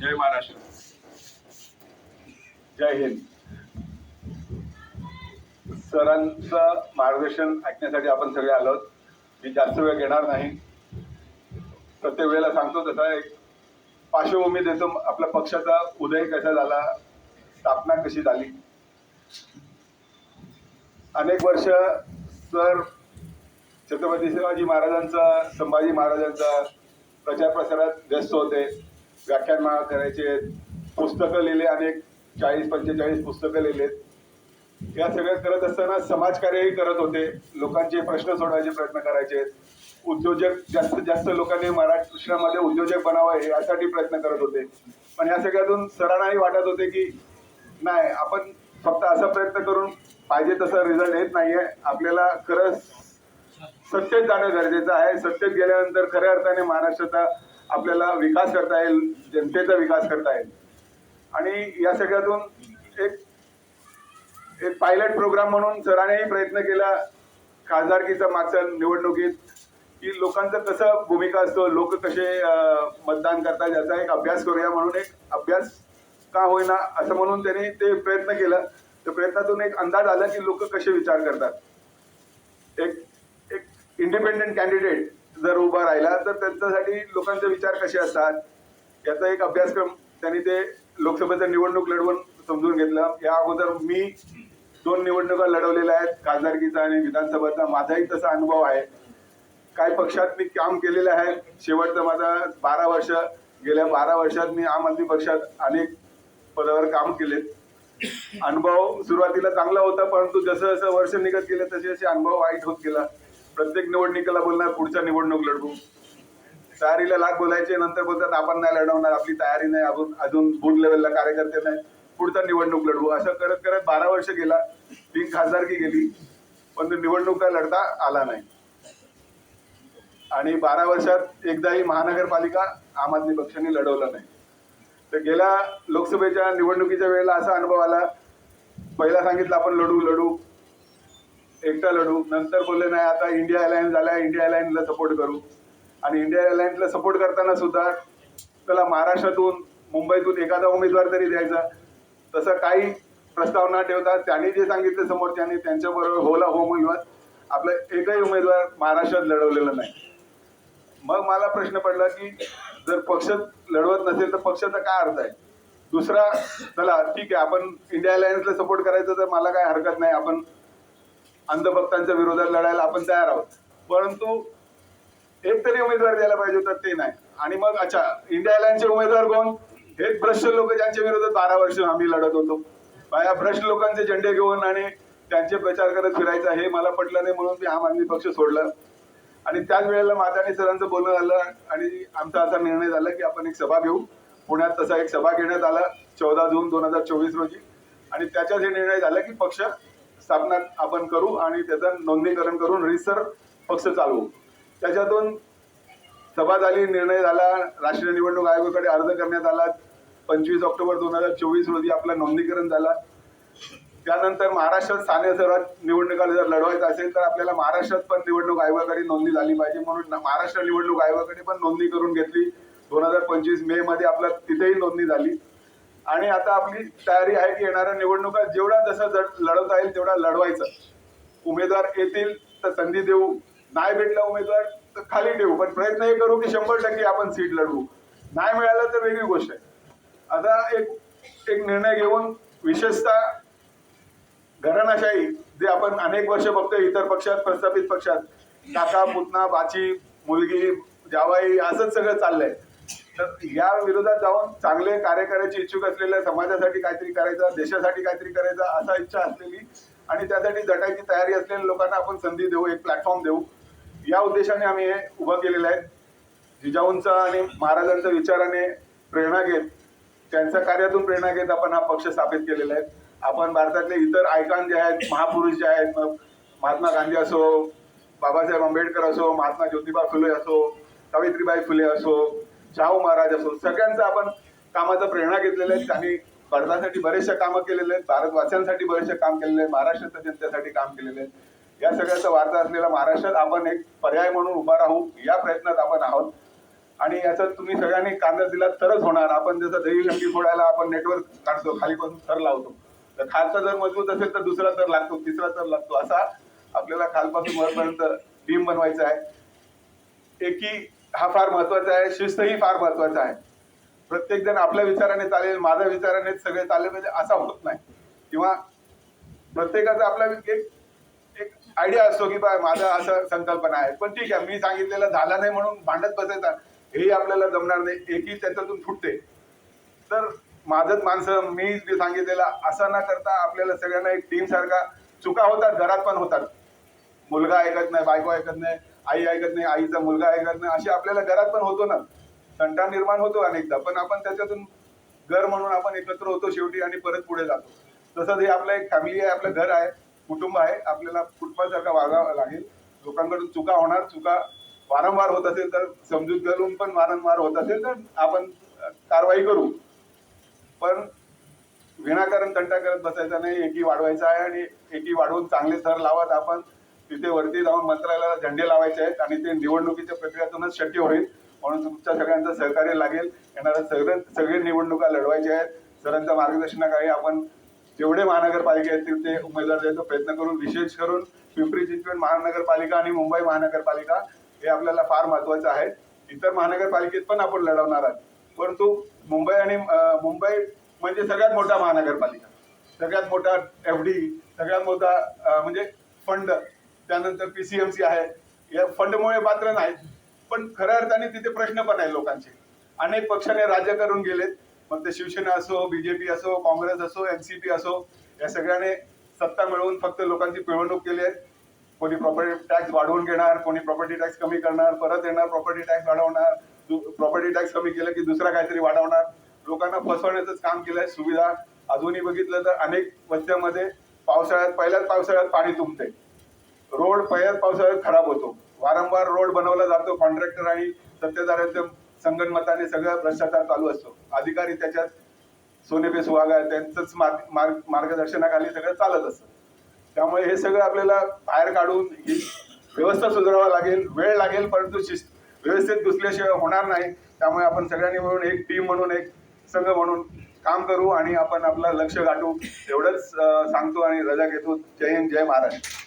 जय महाराष्ट्र. जय हिंद. सरांचं मार्गदर्शन ऐकण्यासाठी आपण सगळे आलो मी जास्त वेळ घेणार नाही. प्रत्येक वेळेला सांगतो तसा एक पार्श्वभूमी देतो आपल्या पक्षाचा उदय कसा झाला स्थापना कशी झाली. अनेक वर्ष सर छत्रपती शिवाजी महाराजांचा संभाजी महाराजांचा प्रचार प्रसारात व्यस्त होते. व्याख्यानमाळा करायचे पुस्तकं लिहिले अनेक चाळीस पंचेचाळीस पुस्तकं लिहिलेत. या सगळ्या करत असताना समाजकार्यही करत होते. लोकांचे प्रश्न सोडवायचे प्रयत्न करायचे उद्योजक जास्तीत जास्त लोकांनी महाराष्ट्रामध्ये उद्योजक बनावं हे यासाठी प्रयत्न करत होते. पण या सगळ्यातून सरांनाही वाटत होते की नाही आपण फक्त असा प्रयत्न करून पाहिजे तसा रिझल्ट येत नाहीये. आपल्याला खरंच सत्तेत जाणं गरजेचं आहे. सत्तेत गेल्यानंतर खऱ्या अर्थाने महाराष्ट्राचा आपल्याला विकास करता येईल जनतेचा विकास करता येईल. आणि या सगळ्यातून एक एक पायलट प्रोग्राम म्हणून सरांनीही प्रयत्न केला खासदारकीचा मागच्या निवडणुकीत की लोकांचं कसं भूमिका असतो लोक कसे मतदान करतात याचा एक अभ्यास करूया म्हणून एक अभ्यास का होईना असं म्हणून त्यांनी ते प्रयत्न केला. तर प्रयत्नातून एक अंदाज आला की लोक कसे विचार करतात. एक एक इंडिपेंडेंट कॅन्डिडेट जर उभा राहिला तर त्यांच्यासाठी लोकांचे विचार कसे असतात? याचा एक अभ्यासक्रम त्यांनी ते लोकसभेचं निवडणूक लढवून समजून घेतलं. या अगोदर मी दोन निवडणुका लढवलेल्या आहेत खासदारकीचा आणि विधानसभेचा. माझाही तसा अनुभव आहे. काही पक्षात मी काम केलेलं आहे. शेवटचं माझा बारा वर्ष गेल्या बारा वर्षात मी आम आदमी पक्षात अनेक पदावर काम केले. अनुभव सुरुवातीला चांगला होता परंतु जसं जसं वर्ष निघत गेले तसे तसे अनुभव वाईट होत गेला. प्रत्येक निवडणुकीला बोलणार पुढच्या निवडणूक लढवू. तयारीला लाख बोलायचे नंतर बोलतात आपण नाही लढवणार आपली तयारी नाही अजून अजून बूथ लेवलला कार्यकर्ते नाही. पुढचा निवडणूक लढवू. असं करत करत बारा वर्ष गेला तीन खासदारकी गेली पण तो निवडणुका लढता आला नाही. आणि बारा वर्षात एकदाही महानगरपालिका आम आदमी पक्षाने लढवलं नाही. तर गेल्या लोकसभेच्या निवडणुकीच्या वेळेला असा अनुभव आला पहिला सांगितलं आपण लढू लढू. एकटा लढू. नंतर बोलले नाही आता इंडिया अलायन्स झाला इंडिया अलायन्सला सपोर्ट करू. आणि इंडिया अलायन्सला सपोर्ट करताना सुद्धा त्याला महाराष्ट्रातून मुंबईतून एखादा उमेदवार तरी द्यायचा. तसं काही प्रस्ताव न ठेवता त्यांनी जे सांगितलं समोरच्यांनी त्यांच्याबरोबर होला हो म्हणून आपला एकही उमेदवार महाराष्ट्रात लढवलेला नाही. मग मला प्रश्न पडला की जर पक्ष लढवत नसेल तर पक्षाचा काय अर्थ आहे? दुसरा चला ठीक आहे आपण इंडिया अलायन्सला सपोर्ट करायचं तर मला काय हरकत नाही. आपण अंधभक्तांच्या विरोधात लढायला आपण तयार आहोत. परंतु एक तरी उमेदवार द्यायला पाहिजे होता ते नाही. आणि मग अच्छा इंडिया अलायन्सचे उमेदवार कोण? हेच भ्रष्ट लोक ज्यांच्या विरोधात बारा वर्ष आम्ही लढत होतो. बाया भ्रष्ट लोकांचे झेंडे घेऊन आणि त्यांचे प्रचार करत फिरायचा हे मला पटलं नाही म्हणून मी आम आदमी पक्ष सोडला. आणि त्याच वेळेला माझं आणि सरांचं बोलणं झालं आणि आमचा असा निर्णय झाला की आपण एक सभा घेऊ. पुण्यात तसा एक सभा घेण्यात आला चौदा जून दोन हजार चोवीस रोजी. आणि त्याच्यात हे निर्णय झाला की पक्ष स्थापना आपण करू आणि त्याचं नोंदणीकरण करून रिसर पक्ष चालवू. त्याच्यातून सभा झाली निर्णय झाला राष्ट्रीय निवडणूक आयोगाकडे अर्ज करण्यात आला. पंचवीस ऑक्टोबर दोन हजार चोवीस रोजी आपलं नोंदणीकरण झाला. त्यानंतर महाराष्ट्रात स्थानिक स्वराज्य निवडणुका जर लढवायचं असेल तर आपल्याला महाराष्ट्रात पण निवडणूक आयोगाकडे नोंदणी झाली पाहिजे म्हणून महाराष्ट्र निवडणूक आयोगाकडे पण नोंदणी करून घेतली. दोन हजार पंचवीस मे मध्ये आपल्या तिथेही नोंदणी झाली. आणि आता आपली तयारी आहे की येणाऱ्या निवडणुका जेवढा जसं जड- लढवता येईल तेवढा लढवायचं. उमेदवार येतील तर संधी देऊ. नाही भेटला उमेदवार तर खाली ठेवू. पण प्रयत्न हे करू की शंभर टक्के आपण सीट लढवू. नाही मिळालं तर वेगळी गोष्ट आहे. आता एक एक निर्णय घेऊन विशेषतः घराणाशाही जे आपण अनेक वर्ष बघतोय इतर पक्षात प्रस्थापित पक्षात काका पुतना बाची मुलगी जावाई असंच सगळं चाललंय. तर या विरोधात जाऊन चांगले कार्य करायची इच्छुक असलेल्या समाजासाठी काहीतरी करायचं देशासाठी काहीतरी करायचं असा इच्छा असलेली आणि त्यासाठी जटायची तयारी असलेल्या लोकांना आपण संधी देऊ एक प्लॅटफॉर्म देऊ. या उद्देशाने आम्ही हे उभं केलेलं आहे. जिजाऊंचा आणि महाराजांच्या विचाराने प्रेरणा घेत त्यांच्या कार्यातून प्रेरणा घेत आपण हा पक्ष स्थापित केलेला आहे. आपण भारतातले इतर आयकॉन जे आहेत महापुरुष जे आहेत मग महात्मा गांधी असो बाबासाहेब आंबेडकर असो महात्मा ज्योतिबा फुले असो सावित्रीबाई फुले असो शाहू महाराज असो सगळ्यांचं आपण कामाचं प्रेरणा घेतलेलं आहे. त्यांनी भारतासाठी बरेचसे कामं केलेले आहेत. भारतवासियांसाठी बरेचसे काम केलेले आहेत. महाराष्ट्राच्या जनतेसाठी काम केलेले आहे या सगळ्याचा वार्ता असलेला महाराष्ट्रात आपण एक पर्याय म्हणून उभा राहू या प्रयत्नात आपण आहोत. आणि याचा तुम्ही सगळ्यांनी कांदा दिला तरच होणार. आपण जसं दही अंडी फोडायला आपण नेटवर्क काढतो खालीपासून थर लावतो. तर खालचा जर मजबूत असेल तर दुसरा तर लागतो तिसरा तर लागतो. असा आपल्याला खालपासून वरपर्यंत टीम बनवायचा आहे. एकी हा फार महत्त्वाचा आहे. शिस्त ही फार महत्त्वाचा आहे. प्रत्येक जण आपल्या विचाराने चालेल माझ्या विचाराने सगळे चालेल म्हणजे असा होत नाही. किंवा प्रत्येकाचा आपला एक एक आयडिया असतो की बा माझा असं संकल्पना आहे. पण ठीक आहे मी सांगितलेलं झालं नाही म्हणून भांडत बसायचा. हेही आपल्याला जमणार नाही. एकही त्याच्यातून फुटते. तर माझंच माणसं मी जे सांगितलेलं असं न करता आपल्याला सगळ्यांना एक टीम सारखा चुका होतात घरात पण होतात. मुलगा ऐकत नाही बायको ऐकत नाही. आई ऐकत नाही आईचा मुलगा ऐकत नाही असे आपल्याला घरात पण होतो ना. तंटा निर्माण होतो अनेकदा पण आपण त्याच्यातून घर म्हणून आपण एकत्र होतो शेवटी आणि परत पुढे जातो. तसंच हे आपलं एक फॅमिली आहे आपलं घर आहे कुटुंब आहे आपल्याला कुटुंबासारखा वागावं लागेल. लोकांकडून चुका होणार चुका वारंवार होत असेल तर समजूत घालून पण वारंवार होत असेल तर आपण कारवाई करू. पण विनाकारण तंटा करत बसायचा नाही एकी वाढवायचा आहे आणि एकी वाढवून चांगले थर लावत आपण तिथे वरती जाऊन मंत्रालयाला झेंडे लावायचे आहेत आणि ते निवडणुकीच्या प्रक्रियेतूनच शक्य होईल म्हणून तुमच्या सगळ्यांचं सहकार्य लागेल. येणाऱ्या सगळे सगळे निवडणुका लढवायच्या आहेत. सरांच्या मार्गदर्शनाखाली आपण जेवढे महानगरपालिका आहेत तिथे उमेदवार द्यायचा प्रयत्न करून विशेष करून पिंपरी चिंचवड महानगरपालिका आणि मुंबई महानगरपालिका हे आपल्याला फार महत्वाचं आहे. इतर महानगरपालिकेत पण आपण लढवणार आहोत. परंतु मुंबई आणि मुंबई म्हणजे सगळ्यात मोठा महानगरपालिका सगळ्यात मोठा एफ डी सगळ्यात मोठा म्हणजे फंड त्यानंतर पीसीएमसी आहे. या फंडमुळे मात्र नाही पण खऱ्या अर्थाने तिथे प्रश्न पण आहे लोकांचे. अनेक पक्षाने राज्य करून गेलेत. मग ते शिवसेना असो बीजेपी असो काँग्रेस असो एनसीपी असो या सगळ्याने सत्ता मिळवून फक्त लोकांची पिळवणूक केली आहे. कोणी प्रॉपर्टी टॅक्स वाढवून घेणार कोणी प्रॉपर्टी टॅक्स कमी करणार परत येणार प्रॉपर्टी टॅक्स वाढवणार प्रॉपर्टी टॅक्स कमी केलं की दुसरा काहीतरी वाढवणार. लोकांना फसवण्याचंच काम केलंय सुविधा. अजूनही बघितलं तर अनेक वस्त्यामध्ये पावसाळ्यात पहिल्याच पावसाळ्यात पाणी तुंबते रोड पहिल्याच पावसाळ्यात खराब होतो. वारंवार रोड बनवला जातो कॉन्ट्रॅक्टर आणि सत्तेदारांच्या संगणमताने सगळं भ्रष्टाचार चालू असतो. अधिकारी त्याच्यात सोनेपे सुहागा त्यांचंच मार्ग मार्ग मार्गदर्शनाखाली सगळं चालत असतं. त्यामुळे हे सगळं आपल्याला बाहेर काढून ही व्यवस्था सुधारावा लागेल वेळ लागेल परंतु शिस्त व्यवस्थित घुसल्याशिवाय होणार नाही. त्यामुळे आपण सगळ्यांनी मिळून एक टीम म्हणून एक संघ म्हणून काम करू आणि आपण आपलं लक्ष गाठू. एवढंच सांगतो आणि रजा घेतो. जय हिंद जय महाराष्ट्र.